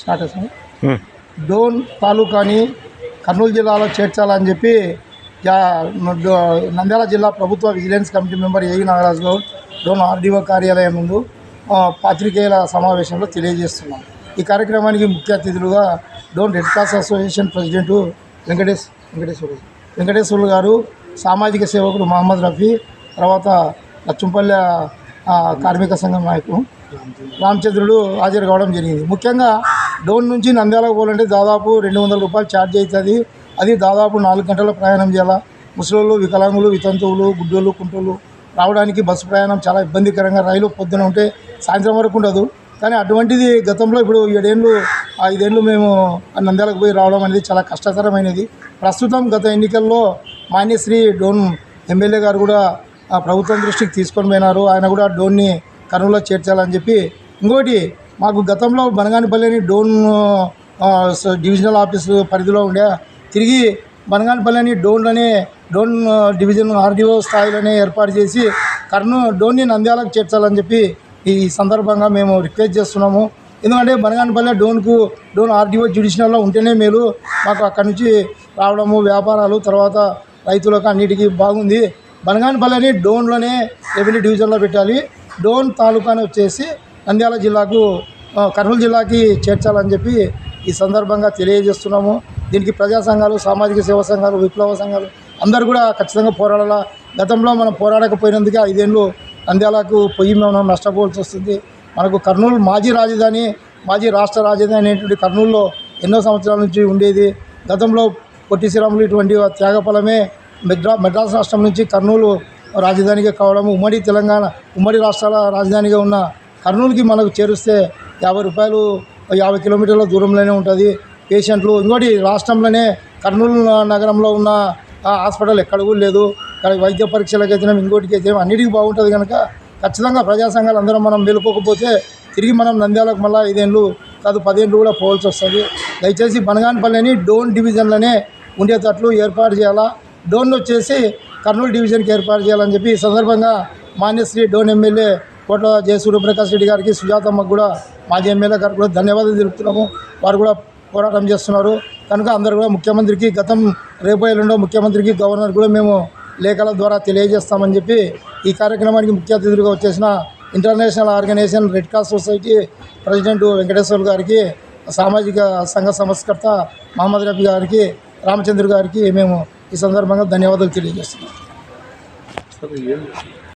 Start అవుతుంది డోన్ తాలూకాని కర్నూలు జిల్లాలో చేర్చాలని చెప్పి నంద్యాల జిల్లా ప్రభుత్వ విజిలెన్స్ కమిటీ మెంబర్ ఏవి నాగరాజు గౌడ్ డోన్ ఆర్డీఓ కార్యాలయం ముందు పాత్రికేయుల సమావేశంలో తెలియజేస్తున్నాం. ఈ కార్యక్రమానికి ముఖ్య అతిథులుగా Dhone Red Cross association president Venkatesh Venkateswara Venkateswarlu garu సామాజిక సేవకుడు మహమ్మద్ రఫీ తర్వాత లచ్చుంపల్లె కార్మిక సంఘం నాయకుడు రామచంద్రుడు హాజరు కావడం జరిగింది. ముఖ్యంగా డోన్ నుంచి నంద్యాలకు పోవాలంటే దాదాపు రెండు వందల రూపాయలు ఛార్జ్ అవుతుంది. అది దాదాపు నాలుగు గంటల ప్రయాణం చేయాలా. ముసలోళ్ళు వికలాంగులు వితంతువులు గుడ్డోళ్ళు కుంటోళ్ళు రావడానికి బస్సు ప్రయాణం చాలా ఇబ్బందికరంగా రైలు పొద్దున ఉంటే సాయంత్రం వరకు ఉండదు. కానీ అటువంటిది గతంలో ఇప్పుడు ఏడేళ్ళు ఐదేళ్ళు మేము నంద్యాలకు పోయి రావడం అనేది చాలా కష్టతరమైనది. ప్రస్తుతం గత ఎన్నికల్లో మాన్యశ్రీ డోన్ ఎమ్మెల్యే గారు కూడా ప్రభుత్వం దృష్టికి తీసుకొని పోయినారు. ఆయన కూడా డోన్ని కర్నూలులో చేర్చాలని చెప్పి ఇంకోటి మాకు గతంలో బనగానిపల్లిని డోన్ డివిజనల్ ఆఫీస్ పరిధిలో ఉండే తిరిగి బనగానిపల్లిని డోన్లోనే డోన్ డివిజన్ ఆర్డీఓ స్థాయిలోనే ఏర్పాటు చేసి కర్నూ డోన్ని నంద్యాలకు చేర్చాలని చెప్పి ఈ సందర్భంగా మేము రిక్వెస్ట్ చేస్తున్నాము. ఎందుకంటే బనగానపల్లె డోన్కు డోన్ ఆర్డీఓ జ్యుడిషియల్లో ఉంటేనే మేలు. మాకు అక్కడి నుంచి రావడము వ్యాపారాలు తర్వాత రైతులకు అన్నిటికీ బాగుంది. బనగానపల్లిని డోన్లోనే రెవెన్యూ డివిజన్లో పెట్టాలి. డోన్ తాలూకాని వచ్చేసి నంద్యాల జిల్లాకు కర్నూలు జిల్లాకి చేర్చాలని చెప్పి ఈ సందర్భంగా తెలియజేస్తున్నాము. దీనికి ప్రజా సంఘాలు సామాజిక సేవా సంఘాలు విప్లవ సంఘాలు అందరూ కూడా ఖచ్చితంగా పోరాడాల. గతంలో మనం పోరాడకపోయినందుకే ఐదేళ్ళు నంద్యాలకు పొయ్యి మేము నష్టపోవాల్సి వస్తుంది. మనకు కర్నూలు మాజీ రాజధాని మాజీ రాష్ట్ర రాజధాని అనేటువంటి కర్నూలులో ఎన్నో సంవత్సరాల నుంచి ఉండేది. గతంలో పొట్టి శ్రీరాములు ఇటువంటి త్యాగఫలమే మెడ్రా మెడ్రాస్ రాష్ట్రం నుంచి కర్నూలు రాజధానిగా కావడం ఉమ్మడి తెలంగాణ ఉమ్మడి రాష్ట్రాల రాజధానిగా ఉన్న కర్నూలుకి మనకు చేరుస్తే యాభై రూపాయలు యాభై కిలోమీటర్ల దూరంలోనే ఉంటుంది. పేషెంట్లు ఇంకోటి రాష్ట్రంలోనే కర్నూలు నగరంలో ఉన్న హాస్పిటల్ ఎక్కడ కూడా లేదు. కానీ వైద్య పరీక్షలకు అయితే ఇంకోటికి అయితే అన్నిటికీ బాగుంటుంది కనుక ఖచ్చితంగా ప్రజా సంఘాలు అందరం మనం మేలుకోకపోతే తిరిగి మనం నంద్యాలకు మళ్ళీ ఐదేళ్ళు కాదు పదేళ్ళు కూడా పోవాల్సి వస్తుంది. దయచేసి బనగానపల్లిని డోన్ డివిజన్లోనే ఉండేటట్లు ఏర్పాటు చేయాలా? డోన్ వచ్చేసి కర్నూలు డివిజన్కి ఏర్పాటు చేయాలని చెప్పి ఈ సందర్భంగా మాన్యశ్రీ డోన్ ఎమ్మెల్యే కోట్ల జయ సూర్యప్రకాష్ రెడ్డి గారికి సుజాతమ్మకు కూడా మాజీ ఎమ్మెల్యే గారికి కూడా ధన్యవాదాలు తెలుపుతున్నాము. వారు కూడా పోరాటం చేస్తున్నారు. కనుక అందరూ కూడా ముఖ్యమంత్రికి గతం రేపోయేలుండో ముఖ్యమంత్రికి గవర్నర్ కూడా మేము లేఖల ద్వారా తెలియజేస్తామని చెప్పి ఈ కార్యక్రమానికి ముఖ్య అతిథులుగా వచ్చేసిన international organisation Red Cross society president Venkateswar గారికి సామాజిక సంఘ సంస్కర్త మహమ్మద్ రఫీ గారికి రామచంద్ర గారికి మేము ఈ సందర్భంగా ధన్యవాదాలు తెలియజేస్తున్నాం.